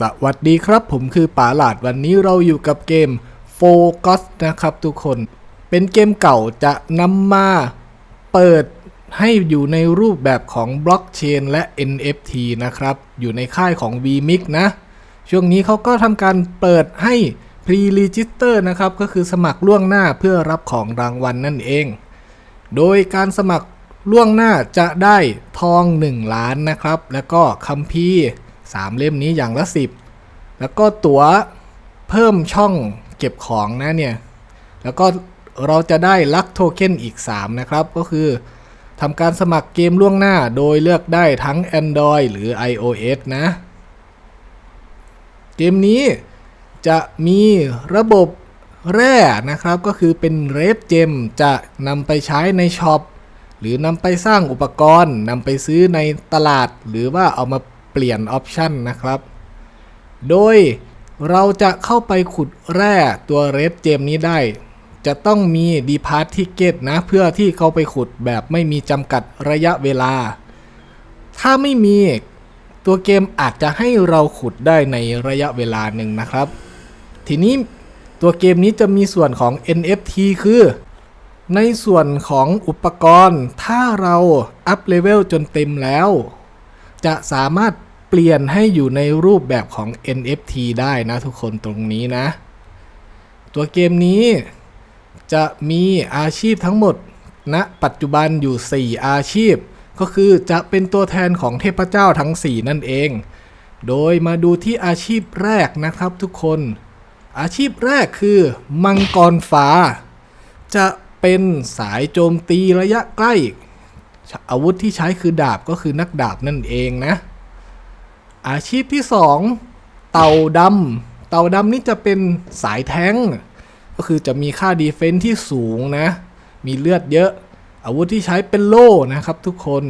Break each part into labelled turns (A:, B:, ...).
A: สวัสดีครับผมคือป๋าหลาดวันนี้เราอยู่กับเกมโฟกัสนะครับทุกคน เป็นเกมเก่าจะนำมาเปิดให้อยู่ในรูปแบบของบล็อกเชนและ NFT นะครับ อยู่ในค่ายของ VMix นะ ช่วงนี้เขาก็ทำการเปิดให้ Pre-Register นะครับ ก็คือสมัครล่วงหน้าเพื่อรับของรางวัลนนั่นเอง โดยการสมัครล่วงหน้าจะได้ทอง 1 ล้านนะครับ แล้วก็คัมภีร์ 3 เล่มนี้อย่างละ 10 แล้วก็ตั๋วเพิ่มช่องเก็บของนะเนี่ย แล้วก็เราจะได้ลักโทเค็นอีก 3 นะครับ ก็คือทำการสมัครเกมล่วงหน้าโดยเลือกได้ทั้ง Android หรือ iOS นะ เกมนี้จะมีระบบแร่นะครับ ก็คือเป็นเรดเจมจะนำไปใช้ในช็อปหรือนำไปสร้างอุปกรณ์นำไปซื้อในตลาด หรือว่าเอามา ลี่ยนออปชันนะครับ โดยเราจะเข้าไปขุดแร่ตัวเรดเจมนี้ได้ จะต้องมีดีพาร์ทิเกตนะ เพื่อที่เขาไปขุดแบบไม่มีจำกัดระยะเวลา ถ้าไม่มีตัวเกมอาจจะให้เราขุดได้ในระยะเวลาหนึ่งนะครับ ทีนี้ตัวเกมนี้จะมีส่วนของ NFT คือ ในส่วนของอุปกรณ์ ถ้าเราอัพเลเวลจนเต็มแล้ว จะสามารถ เปลี่ยนให้อยู่ในรูปแบบของ NFT ได้นะทุกคนตรงนี้นะ ตัวเกมนี้จะมีอาชีพทั้งหมดณนะปัจจุบันอยู่ 4 อาชีพ ก็คือจะเป็นตัวแทนของเทพเจ้าทั้ง 4 นั่นเอง โดยมาดูที่อาชีพแรกนะครับทุกคน อาชีพแรกคือ มังกรฟ้า จะเป็นสายโจมตีระยะใกล้ อาวุธที่ใช้คือดาบก็คือนักดาบนั่นเองนะ อาชีพที่ 2 เต่าดำเต่าดำนี่จะเป็นสายแท้ง ก็คือจะมีค่าดีเฟนซ์ที่สูงนะ มีเลือดเยอะ อาวุธที่ใช้เป็นโล่นะครับทุกคน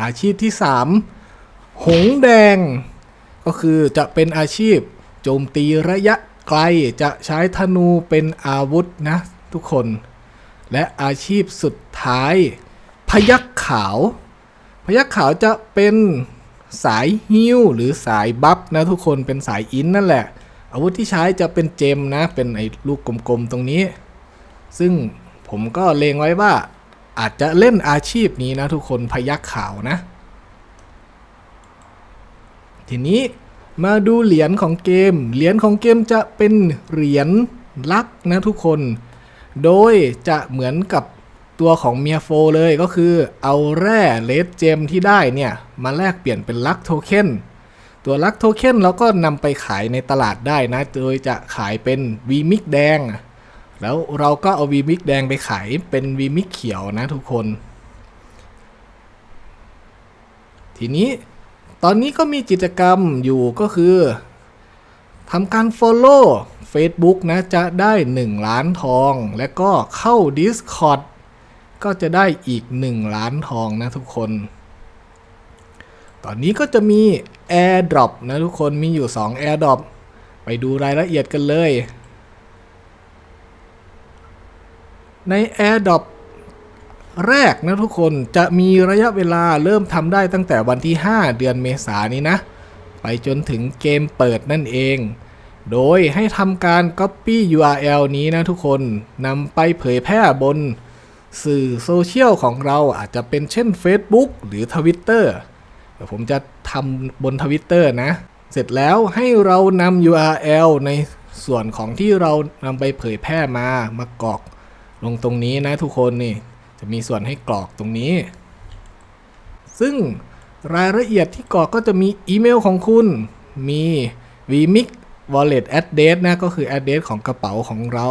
A: อาชีพที่ 3 หงแดง ก็คือจะเป็นอาชีพโจมตีระยะไกลจะใช้ธนูเป็นอาวุธนะทุกคน และอาชีพสุดท้าย พยักขาว พยักขาวจะเป็น สายฮิวหรือสายบัฟนะทุกคนเป็นสายอินนั่นแหละ อาวุธที่ใช้จะเป็นเจมนะเป็นไอ้ลูกกลมๆตรงนี้ ซึ่งผมก็เลงไว้ว่าอาจจะเล่นอาชีพนี้นะทุกคนพยักขาวนะ ทีนี้มาดูเหรียญของเกม เหรียญของเกมจะเป็นเหรียญลักนะทุกคน โดยจะเหมือนกับ ตัวของเมียโฟเลยก็คือเอาแร่เลดเจมที่ได้เนี่ยมาแลกเปลี่ยนเป็นลักโทเค็นตัวลักโทเค็นเราก็นำไปขายในตลาดได้นะโดยจะขายเป็นวีมิกแดง แล้วเราก็เอาวีมิกแดงไปขายเป็นวีมิกเขียวนะทุกคน ทีนี้ตอนนี้ก็มีกิจกรรมอยู่ก็คือทำการ Follow Facebook นะ จะได้ 1 ล้านทอง และก็เข้า Discord ก็จะได้อีก 1 ล้านทองนะทุกคน ตอนนี้ก็จะมี AirDrop นะทุกคนมีอยู่ 2 AirDrop ไปดูรายละเอียดกันเลย ใน AirDrop แรกนะทุกคนจะมีระยะเวลาเริ่มทำได้ตั้งแต่วันที่ 5 เดือนเมษายนนี้นะ ไปจนถึงเกมเปิดนั่นเอง โดยให้ทำการ Copy URL นี้นะทุกคนนำไปเผยแพร่บน สื่อโซเชียลของเราอาจจะเป็นเช่น Facebook หรือ Twitter เดี๋ยวผมจะทำบน Twitter นะ เสร็จแล้วให้เรานำ URL ในส่วนของที่เรานำไปเผยแพร่มามากรอกลงตรงนี้นะทุกคนนี่จะมีส่วนให้กรอกตรงนี้ ซึ่งรายละเอียดที่กรอกก็จะมีอีเมลของคุณ มี vmix wallet address นะก็คือ address ของกระเป๋าของเรา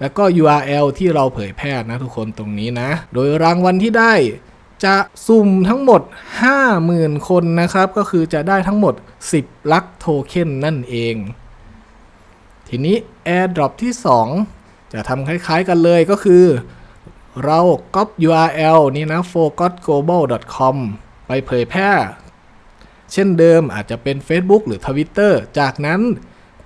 A: แล้วก็ URL ที่เราเผยแพร่นะทุกคนตรงนี้นะ โดยรางวัลที่ได้จะสุ่มทั้งหมด 50,000 คนนะครับ ก็คือจะได้ทั้งหมด 10 ลักโทเค็นนั่นเอง ทีนี้ AirDrop ที่ 2 จะทำคล้ายๆกันเลยก็คือ เราก๊อป URL นี้นะ focusglobal.com ไปเผยแพร่ เช่นเดิมอาจจะเป็น Facebook หรือ Twitter จากนั้น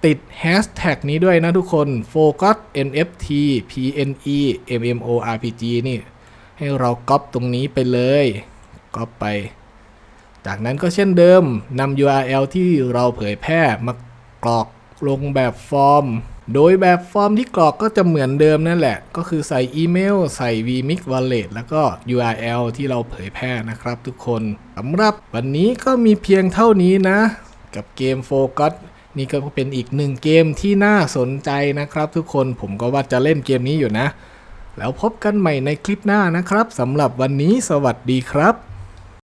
A: ติด Hashtag นี้ด้วยนะทุกคน focus nft pne mmorpg นี่ ให้เราก๊อปตรงนี้ไปเลยก๊อปไป จากนั้นก็เช่นเดิมนำ URL ที่เราเผยแพร่มากรอกลงแบบฟอร์ม โดยแบบฟอร์มที่กรอกก็จะเหมือนเดิมนั่นแหละ ก็คือใส่อีเมล ใส่ vmix wallet แล้วก็ URL ที่เราเผยแพร่นะครับทุกคนสำหรับวันนี้ก็มีเพียงเท่านี้นะ กับเกม Focus นี่ก็เป็นอีกหนึ่งเกมที่น่าสนใจนะครับ ทุกคนผมก็ว่าจะเล่นเกมนี้อยู่นะ แล้วพบกันใหม่ในคลิปหน้านะครับสำหรับวันนี้สวัสดีครับ